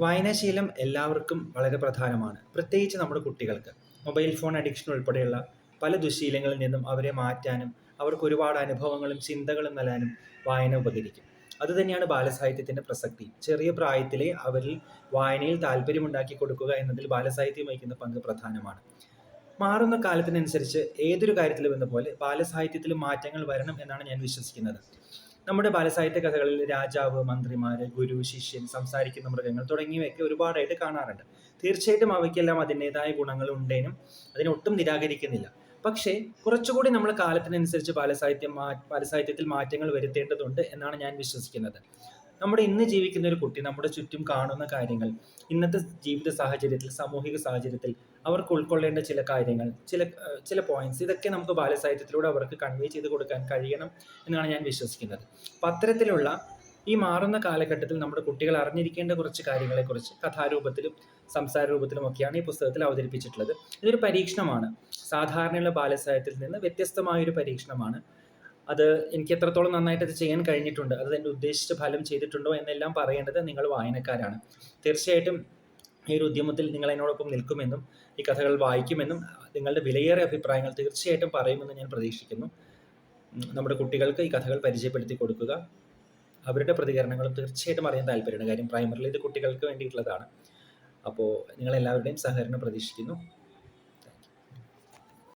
വായനാശീലം എല്ലാവർക്കും വളരെ പ്രധാനമാണ്. പ്രത്യേകിച്ച് നമ്മുടെ കുട്ടികൾക്ക്. മൊബൈൽ ഫോൺ അഡിക്ഷൻ ഉൾപ്പെടെയുള്ള പല ദുശീലങ്ങളിൽ നിന്നും അവരെ മാറ്റാനും അവർക്ക് ഒരുപാട് അനുഭവങ്ങളും ചിന്തകളും നൽകാനും വായന ഉപകരിക്കും. അതുതന്നെയാണ് ബാലസാഹിത്യത്തിന്റെ പ്രസക്തി. ചെറിയ പ്രായത്തിലെ അവരിൽ വായനയിൽ താല്പര്യമുണ്ടാക്കി കൊടുക്കുക എന്നതിൽ ബാലസാഹിത്യം വഹിക്കുന്ന പങ്ക് പ്രധാനമാണ്. മാറുന്ന കാലത്തിനനുസരിച്ച് ഏതൊരു കാര്യത്തിലും എന്ന പോലെ ബാലസാഹിത്യത്തിലും മാറ്റങ്ങൾ വരണം എന്നാണ് ഞാൻ വിശ്വസിക്കുന്നത്. നമ്മുടെ ബാലസാഹിത്യ കഥകളിൽ രാജാവ് മന്ത്രിമാര് ഗുരു ശിഷ്യൻ സംസാരിക്കുന്ന മൃഗങ്ങൾ തുടങ്ങിയവയൊക്കെ ഒരുപാടായിട്ട് കാണാറുണ്ട്. തീർച്ചയായിട്ടും അവയ്ക്കെല്ലാം അതിന്റെതായ ഗുണങ്ങൾ ഉണ്ടേനും അതിനെ ഒട്ടും നിരാകരിക്കുന്നില്ല. പക്ഷേ കുറച്ചുകൂടി നമ്മൾ കാലത്തിനനുസരിച്ച് ബാലസാഹിത്യം മാ ബാലസാഹിത്യത്തിൽ മാറ്റങ്ങൾ വരുത്തേണ്ടതുണ്ട് എന്നാണ് ഞാൻ വിശ്വസിക്കുന്നത്. നമ്മുടെ ഇന്ന് ജീവിക്കുന്ന ഒരു കുട്ടി നമ്മുടെ ചുറ്റും കാണുന്ന കാര്യങ്ങൾ ഇന്നത്തെ ജീവിത സാഹചര്യത്തിൽ സാമൂഹിക സാഹചര്യത്തിൽ അവർക്ക് ഉൾക്കൊള്ളേണ്ട ചില കാര്യങ്ങൾ ചില ചില പോയിന്റ്സ് ഇതൊക്കെ നമുക്ക് ബാലസാഹിത്യത്തിലൂടെ അവർക്ക് കൺവേ ചെയ്ത് കൊടുക്കാൻ കഴിയണം എന്നാണ് ഞാൻ വിശ്വസിക്കുന്നത്. അപ്പം അത്തരത്തിലുള്ള ഈ മാറുന്ന കാലഘട്ടത്തിൽ നമ്മുടെ കുട്ടികൾ അറിഞ്ഞിരിക്കേണ്ട കുറച്ച് കാര്യങ്ങളെക്കുറിച്ച് കഥാരൂപത്തിലും സംസാര രൂപത്തിലും ഒക്കെയാണ് ഈ പുസ്തകത്തിൽ അവതരിപ്പിച്ചിട്ടുള്ളത്. ഇതൊരു പരീക്ഷണമാണ്. സാധാരണയുള്ള ബാലസാഹിത്യത്തിൽ നിന്ന് വ്യത്യസ്തമായ ഒരു പരീക്ഷണമാണ്. അത് എനിക്ക് എത്രത്തോളം നന്നായിട്ട് അത് ചെയ്യാൻ കഴിഞ്ഞിട്ടുണ്ട് അത് എന്റെ ഉദ്ദേശിച്ച ഫലം ചെയ്തിട്ടുണ്ടോ എന്നെല്ലാം പറയേണ്ടത് നിങ്ങൾ വായനക്കാരാണ്. തീർച്ചയായിട്ടും ഈ ഒരു ഉദ്യമത്തിൽ നിങ്ങൾ എന്നോടൊപ്പം നിൽക്കുമെന്നും ഈ കഥകൾ വായിക്കുമെന്നും നിങ്ങളുടെ വിലയേറെ അഭിപ്രായങ്ങൾ തീർച്ചയായിട്ടും പറയുമെന്ന് ഞാൻ പ്രതീക്ഷിക്കുന്നു. നമ്മുടെ കുട്ടികൾക്ക് ഈ കഥകൾ പരിചയപ്പെടുത്തി കൊടുക്കുക. അവരുടെ പ്രതികരണങ്ങളും തീർച്ചയായിട്ടും അറിയാൻ താല്പര്യമുണ്ട് കാര്യം പ്രൈമറിയിൽ ഇത് കുട്ടികൾക്ക് വേണ്ടിയിട്ടുള്ളതാണ്. അപ്പോൾ നിങ്ങളെല്ലാവരുടെയും സഹകരണം പ്രതീക്ഷിക്കുന്നു.